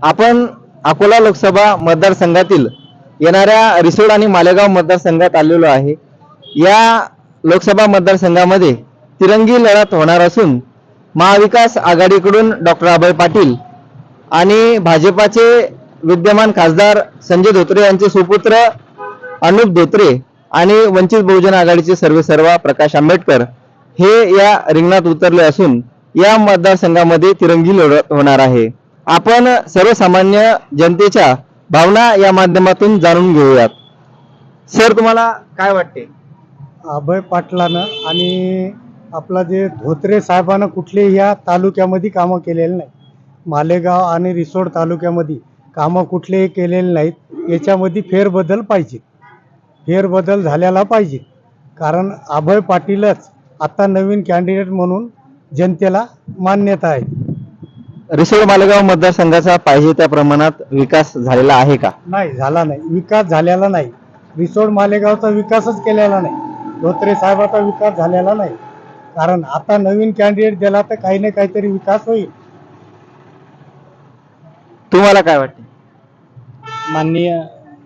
आपण अकोला लोकसभा मतदारसंघातील येणाऱ्या रिसोड आणि मालेगाव मतदारसंघात आलेलो आहे. या लोकसभा मतदारसंघामध्ये तिरंगी लढत होणार असून महाविकास आघाडीकडून डॉक्टर अभय पाटील आणि भाजपाचे विद्यमान खासदार संजय धोत्रे यांचे सुपुत्र अनुप धोत्रे आणि वंचित बहुजन आघाडीचे सर्वेसर्वा प्रकाश आंबेडकर हे या रिंगणात उतरले असून या मतदारसंघामध्ये तिरंगी लढत होणार आहे. आपण सर्वसामान्य जनतेच्या भावना या माध्यमातून जाणून घेऊयात. सर तुम्हाला काय वाटते? अभय पाटलानं आणि आपला जे धोत्रे साहेबानं कुठले या तालुक्यामध्ये कामं केलेले नाही मालेगाव आणि रिसोड तालुक्यामध्ये कामं कुठलेही केलेले नाहीत. याच्यामध्ये फेरबदल पाहिजे. फेरबदल झालेला पाहिजे. कारण अभय पाटीलच आता नवीन कॅन्डिडेट म्हणून जनतेला मान्यता आहे. रिसोड मालेगाव मतदारसंघाचा पाहिजे त्या प्रमाणात विकास झालेला आहे का? नाही झाला नाही. विकास झालेला नाही. रिसोड मालेगावचा विकासच केलेला नाही. धोत्रे साहेबाचा विकास झालेला नाही. कारण आता नवीन कॅन्डिडेट दिला तर काही ना काहीतरी विकास होईल. तुम्हाला काय वाटते? माननीय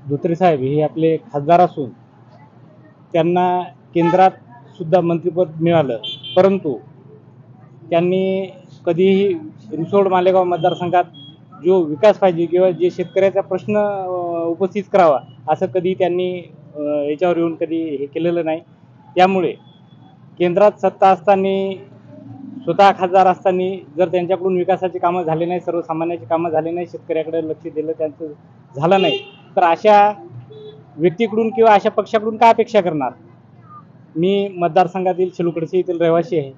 धोत्रे साहेब हे आपले खासदार असून त्यांना केंद्रात सुद्धा मंत्रिपद मिळालं. परंतु त्यांनी कधीही रिसोड मालेगाव मतदारसंघात जो विकास पाहिजे किंवा जे शेतकऱ्याचा प्रश्न उपस्थित करावा असं कधी त्यांनी याच्यावर येऊन कधी हे केलेलं नाही. त्यामुळे केंद्रात सत्ता असताना स्वतः खासदार असताना जर त्यांच्याकडून विकासाची कामं झाली नाही सर्वसामान्याची कामं झाली नाही शेतकऱ्याकडे लक्ष दिलं त्यांचं झालं नाही तर अशा व्यक्तीकडून किंवा अशा पक्षाकडून काय अपेक्षा करणार? मी मतदारसंघातील शेलुकडचे येथील रहिवासी आहे.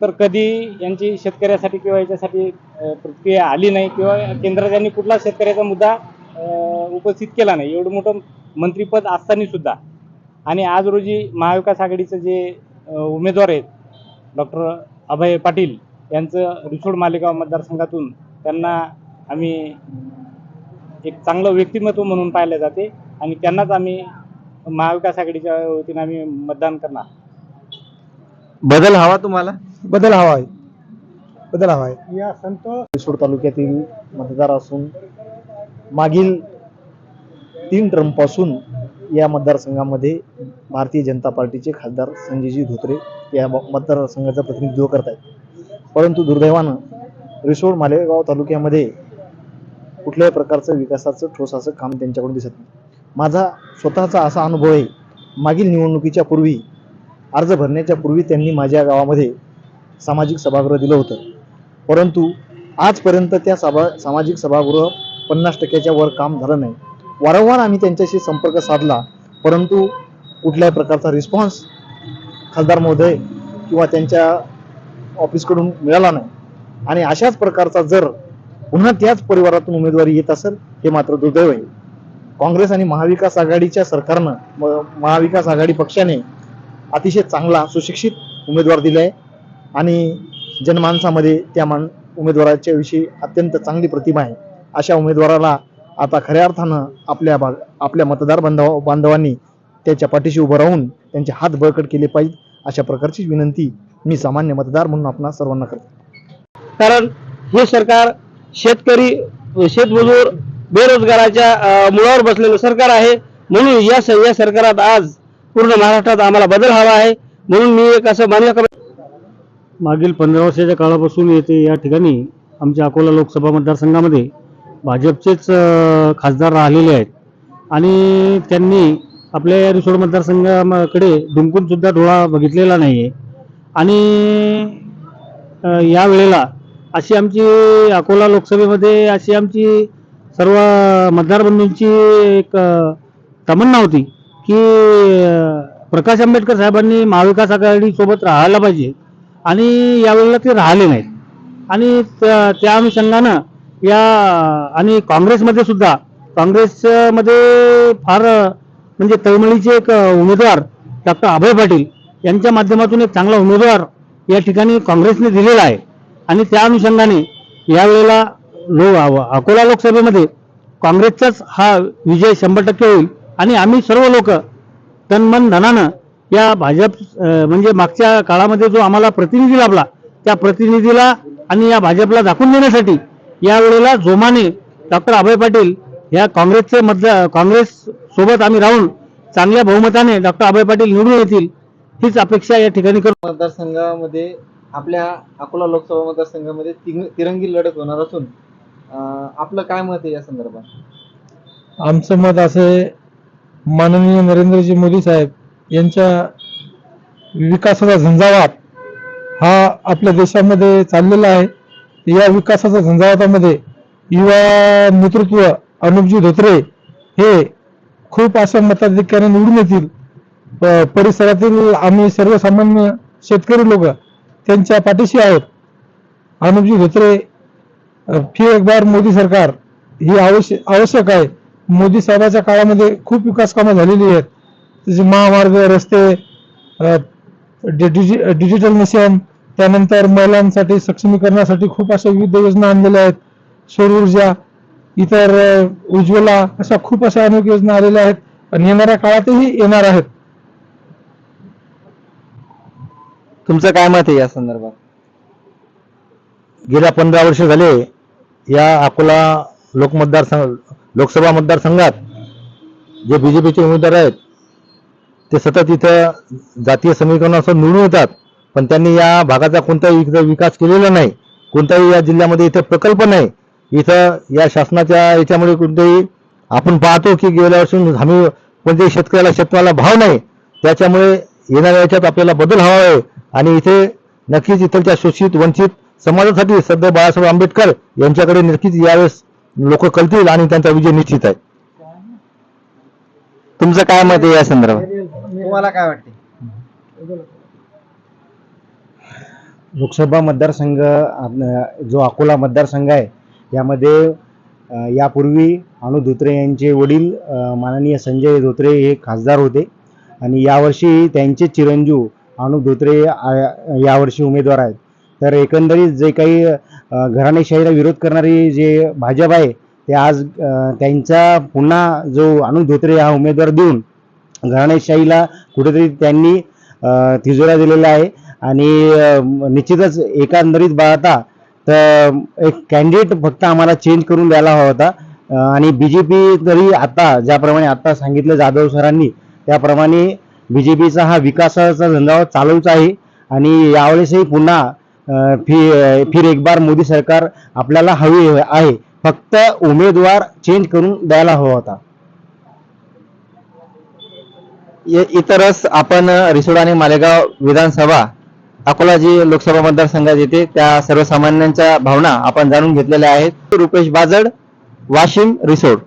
तर कधी यांची शेतकऱ्यासाठी किंवा याच्यासाठी प्रतिक्रिया आली नाही किंवा केंद्रात यांनी कुठला शेतकऱ्याचा मुद्दा उपस्थित केला नाही. एवढं मोठं मंत्रीपद असताना सुद्धा. आणि आज रोजी महाविकास आघाडीचं जे उमेदवार आहेत डॉक्टर अभय पाटील यांचं रिसोड मालेगाव मतदारसंघातून त्यांना आम्ही एक चांगलं व्यक्तिमत्व म्हणून पाहिले जाते आणि त्यांनाच आम्ही महाविकास आघाडीच्या वतीनं आम्ही मतदान करणार. बदल हवा तुम्हाला? बदल हवा आहे. बदल हवा आहे. या संत रिसोड तालुक्यातील मतदार असून मागील तीन टर्मपासून या मतदारसंघामध्ये भारतीय जनता पार्टीचे खासदार संजयजी धोत्रे या मतदारसंघाचं प्रतिनिधित्व करत आहेत परंतु दुर्दैवानं रिसोड मालेगाव तालुक्यामध्ये कुठल्याही प्रकारचं विकासाचं ठोस असं काम त्यांच्याकडून दिसत नाही. माझा स्वतःचा असा अनुभव आहे मागील निवडणुकीच्या पूर्वी अर्ज भरण्याच्या पूर्वी त्यांनी माझ्या गावामध्ये सामाजिक सभागृह दिलं होतं. परंतु आजपर्यंत त्या सभा सामाजिक सभागृह पन्नास टक्क्याच्या वर काम झालं नाही. वारंवार आम्ही त्यांच्याशी संपर्क साधला परंतु कुठल्याही प्रकारचा रिस्पॉन्स खासदार महोदय किंवा त्यांच्या ऑफिसकडून मिळाला नाही. आणि अशाच प्रकारचा जर पुन्हा त्याच परिवारातून उमेदवारी येत असेल हे मात्र दुर्दैव आहे. काँग्रेस आणि महाविकास आघाडीच्या सरकारनं म- महाविकास आघाडी पक्षाने अतिशय चांगला सुशिक्षित उमेदवार दिला आहे आणि जनमानसामध्ये त्या मान उमेदवाराच्या विषयी अत्यंत चांगली प्रतिमा आहे. अशा उमेदवाराला आता खऱ्या अर्थानं आपल्या भाग आपल्या मतदार बांधव बांधवांनी त्याच्या पाठीशी उभं राहून त्यांचे हात बळकट केले पाहिजे अशा प्रकारची विनंती मी सामान्य मतदार म्हणून आपणा सर्वांना करतो. कारण हे सरकार शेतकरी शेतमजूर बेरोजगाराच्या मुळावर बसलेलं सरकार आहे. म्हणून या या सरकारात आज पूर्ण महाराष्ट्रात आम्हाला बदल हवा आहे. म्हणून मी एक असं मान्य करतो. मागील पंधरा वर्षाच्या काळापासून येथे या ठिकाणी आमच्या अकोला लोकसभा मतदारसंघामध्ये भाजपचेच खासदार राहिलेले आहेत. आणि त्यांनी आपल्या या रिसोड मतदारसंघाकडे डुंकूनसुद्धा डोळा बघितलेला नाही आहे आणि या वेळेला अशी आमची अकोला लोकसभेमध्ये अशी आमची सर्व मतदार बंधूंची एक तमन्ना होती की प्रकाश आंबेडकर साहेबांनी महाविकास आघाडीसोबत राहायला पाहिजे. आणि यावेळेला ते राहिले नाहीत. आणि त्या त्या अनुषंगानं या आणि काँग्रेसमध्ये सुद्धा काँग्रेसमध्ये फार म्हणजे तळमळीचे एक उमेदवार डॉक्टर अभय पाटील यांच्या माध्यमातून एक चांगला उमेदवार या ठिकाणी काँग्रेसने दिलेला आहे. आणि त्या अनुषंगाने यावेळेला लो अकोला लोकसभेमध्ये काँग्रेसचाच हा विजय शंभर टक्के होईल. आणि आम्ही सर्व लोक तन मन धनानं या भाजप म्हणजे मागच्या काळामध्ये जो आम्हाला प्रतिनिधी लाभला त्या प्रतिनिधीला आणि या भाजपला दाखवून देण्यासाठी यावेळेला जोमाने डॉक्टर अभय पाटील या काँग्रेसचे मतदार काँग्रेस सोबत आम्ही राहून चांगल्या बहुमताने डॉक्टर अभय पाटील निवडून येतील हीच अपेक्षा या ठिकाणी करतो मतदारसंघामध्ये आपल्या अकोला लोकसभा मतदारसंघामध्ये तिरंगी लढत होणार असून आपलं काय मत आहे या संदर्भात? आमचं मत असं आहे माननीय नरेंद्रजी मोदी साहेब यांच्या विकासाचा झंझावात हा आपल्या देशामध्ये चाललेला आहे. या विकासाच्या झंझावातामध्ये युवा नेतृत्व अनुपजी धोत्रे हे खूप अशा मताधिक्याने निवडून येतील. प- परिसरातील आम्ही सर्वसामान्य शेतकरी लोक त्यांच्या पाठीशी आहोत. अनुपजी धोत्रे फी एक बार मोदी सरकार ही आवश्यक आवश्यक आहे. मोदी साहेबाच्या काळामध्ये खूप विकास कामं झालेली आहेत. त्याचे महामार्ग रस्ते डिजि- डिजिटल मिशन त्यानंतर महिलांसाठी सक्षमीकरणासाठी खूप अशा विविध योजना आणलेल्या आहेत. सौर ऊर्जा इतर उज्ज्वला अशा खूप अशा अनेक योजना आलेल्या आहेत आणि येणाऱ्या काळातही येणार आहेत. तुमचं काय मत आहे या संदर्भात? गेल्या पंधरा वर्ष झाले या अकोला लोक मतदारसंघ लोकसभा मतदारसंघात जे बीजेपीचे उमेदवार आहेत ते सतत इथं जातीय समीकरणासह निवडून येतात. पण त्यांनी या भागाचा कोणताही इथं विकास केलेला नाही. कोणताही या जिल्ह्यामध्ये इथं प्रकल्प नाही. इथं या शासनाच्या याच्यामुळे कोणतेही आपण पाहतो की गेल्या वर्षी हमी कोणत्याही शेतकऱ्याला शेतमाला भाव नाही. त्याच्यामुळे येणाऱ्या याच्यात आपल्याला बदल हवा आहे. आणि इथे नक्कीच इथलच्या शोषित वंचित समाजासाठी सध्या बाळासाहेब आंबेडकर यांच्याकडे नक्कीच यावेळेस लोक कळतील आणि त्यांचा विजय निश्चित आहे. तुमचं काय मत आहे या संदर्भात? तुम्हाला काय वाटते? लोकसभा मतदारसंघ जो अकोला मतदारसंघ आहे यामध्ये यापूर्वी अनु धोत्रे यांचे वडील माननीय संजय धोत्रे हे खासदार होते. आणि यावर्षी त्यांचे चिरंजीव अनु धोत्रे यावर्षी उमेदवार आहेत. तर एकंदरीत जे काही घराणेशाहीला विरोध करणारी जे भाजप आहे ते आज त्यांचा पुन्हा जो अनु धोत्रे हा उमेदवार देऊन घराणेशाहीला कुठेतरी त्यांनी तिजोरा तिजोऱ्या दिलेल्या आहे. आणि निश्चितच एकंदरीत पाहता तर एक कॅन्डिडेट फक्त आम्हाला चेंज करून द्यायला हवा होता. आणि बी जे पी तरी आता ज्याप्रमाणे आता सांगितलं जाधव सरांनी त्याप्रमाणे बी जे पीचा हा विकासाचा धंदा चालूच आहे. आणि यावेळेसही पुन्हा अं, फि फिर एक बार मोदी सरकार आपल्याला हवी आहे. फक्त उमेदवार चेंज करून द्यायला हवा होता. इतरच आपण रिसोड आणि मालेगाव विधानसभा अकोला जी लोकसभा मतदारसंघात येते त्या सर्वसामान्यांच्या भावना आपण जाणून घेतलेल्या आहेत. रुपेश बाजड वाशिम रिसोड.